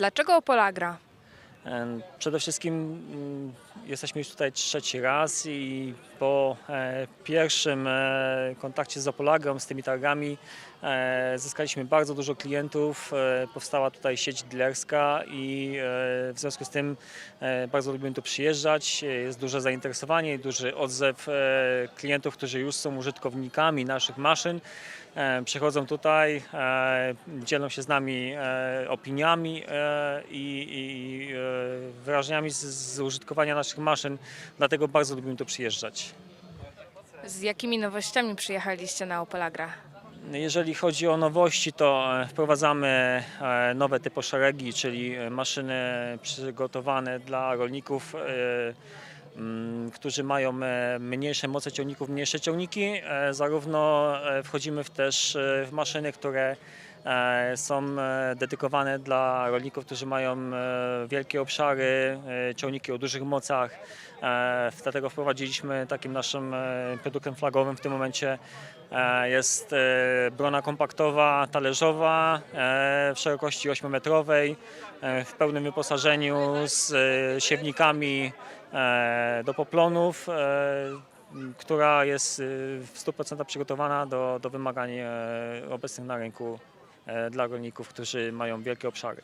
Dlaczego Opolagra? Przede wszystkim mm, jesteśmy już tutaj trzeci raz i po e, pierwszym e, kontakcie z Opolagrą, z tymi targami e, zyskaliśmy bardzo dużo klientów. Powstała tutaj sieć dealerska i w związku z tym bardzo lubimy tu przyjeżdżać. Jest duże zainteresowanie duży odzew klientów, którzy już są użytkownikami naszych maszyn. Przychodzą tutaj, dzielą się z nami opiniami i, i wrażeniami z, z użytkowania naszych maszyn, dlatego bardzo lubimy tu przyjeżdżać. Z jakimi nowościami przyjechaliście na Opolagra? Jeżeli chodzi o nowości, to e, wprowadzamy e, nowe typy szeregi, czyli e, maszyny przygotowane dla rolników, którzy mają mniejsze moce ciągników, mniejsze ciągniki. Zarówno wchodzimy w też w maszyny, które są e, dedykowane dla rolników, którzy mają e, wielkie obszary, e, ciągniki o dużych mocach. E, Dlatego wprowadziliśmy takim naszym e, produktem flagowym w tym momencie E, Jest e, brona kompaktowa, talerzowa e, w szerokości 8-metrowej, e, w pełnym wyposażeniu z e, siewnikami e, do poplonów, e, która jest e, w 100% przygotowana do, do wymagań e, obecnych na rynku e, E, dla rolników, którzy mają wielkie obszary.